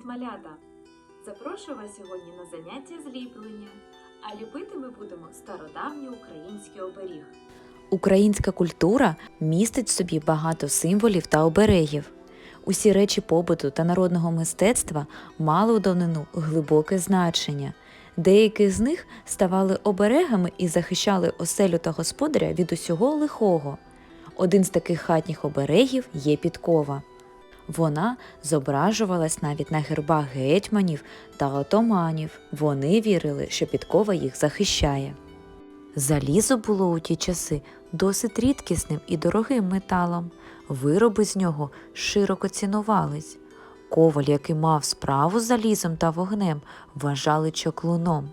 Привіт, малята! Запрошую вас сьогодні на заняття з ліплення. А ліпити ми будемо стародавній український оберіг. Українська культура містить в собі багато символів та оберегів. Усі речі побуту та народного мистецтва мали у давнину глибоке значення. Деякі з них ставали оберегами і захищали оселю та господаря від усього лихого. Один з таких хатніх оберегів є підкова. Вона зображувалась навіть на гербах гетьманів та отоманів. Вони вірили, що підкова їх захищає. Залізо було у ті часи досить рідкісним і дорогим металом. Вироби з нього широко цінувались. Коваль, який мав справу з залізом та вогнем, вважали чоклуном,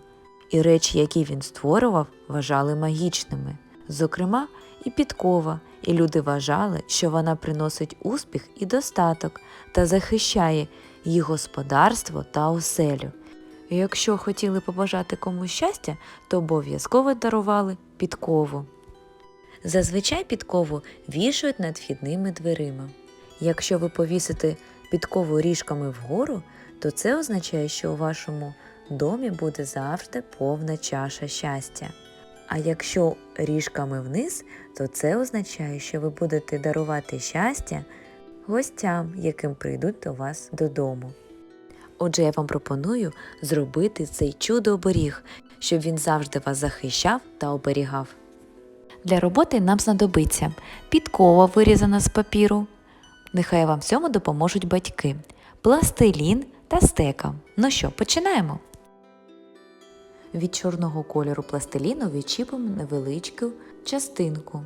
і речі, які він створював, вважали магічними. Зокрема, і підкова, і люди вважали, що вона приносить успіх і достаток та захищає їх господарство та оселю. Якщо хотіли побажати комусь щастя, то обов'язково дарували підкову. Зазвичай підкову вішають над вхідними дверима. Якщо ви повісите підкову ріжками вгору, то це означає, що у вашому домі буде завжди повна чаша щастя. А якщо ріжками вниз, то це означає, що ви будете дарувати щастя гостям, яким прийдуть до вас додому. Отже, я вам пропоную зробити цей чудо-оберіг, щоб він завжди вас захищав та оберігав. Для роботи нам знадобиться підкова, вирізана з папіру. Нехай вам в цьому допоможуть батьки, пластилін та стека. Ну що, починаємо? Від чорного кольору пластиліну відчіпимо невеличку частинку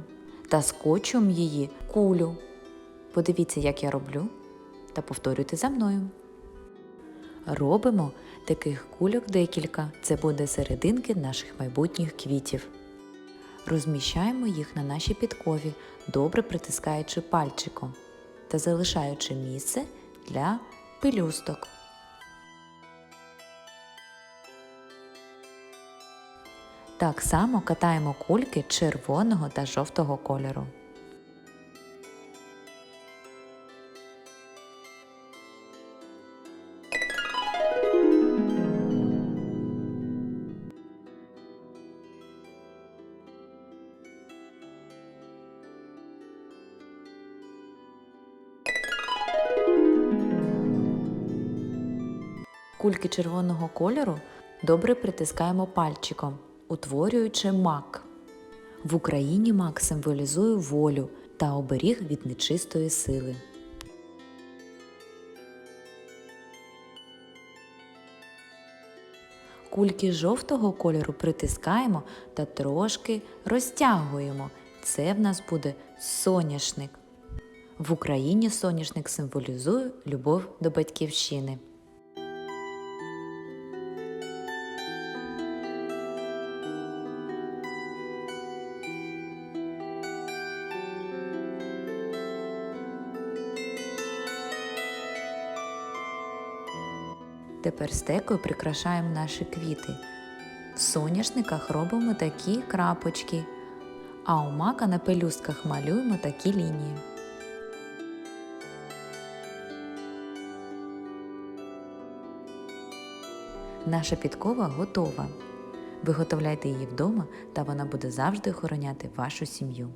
та скочуємо її кулю. Подивіться, як я роблю, та повторюйте за мною. Робимо таких кульок декілька. Це буде серединки наших майбутніх квітів. Розміщаємо їх на нашій підкові, добре притискаючи пальчиком та залишаючи місце для пелюсток. Так само катаємо кульки червоного та жовтого кольору. Кульки червоного кольору добре притискаємо пальчиком, утворюючи мак. В Україні мак символізує волю та оберіг від нечистої сили. Кульки жовтого кольору притискаємо та трошки розтягуємо. Це в нас буде соняшник. В Україні соняшник символізує любов до батьківщини. Тепер стекою прикрашаємо наші квіти. В соняшниках робимо такі крапочки, а у мака на пелюстках малюємо такі лінії. Наша підкова готова. Виготовляйте її вдома, та вона буде завжди охороняти вашу сім'ю.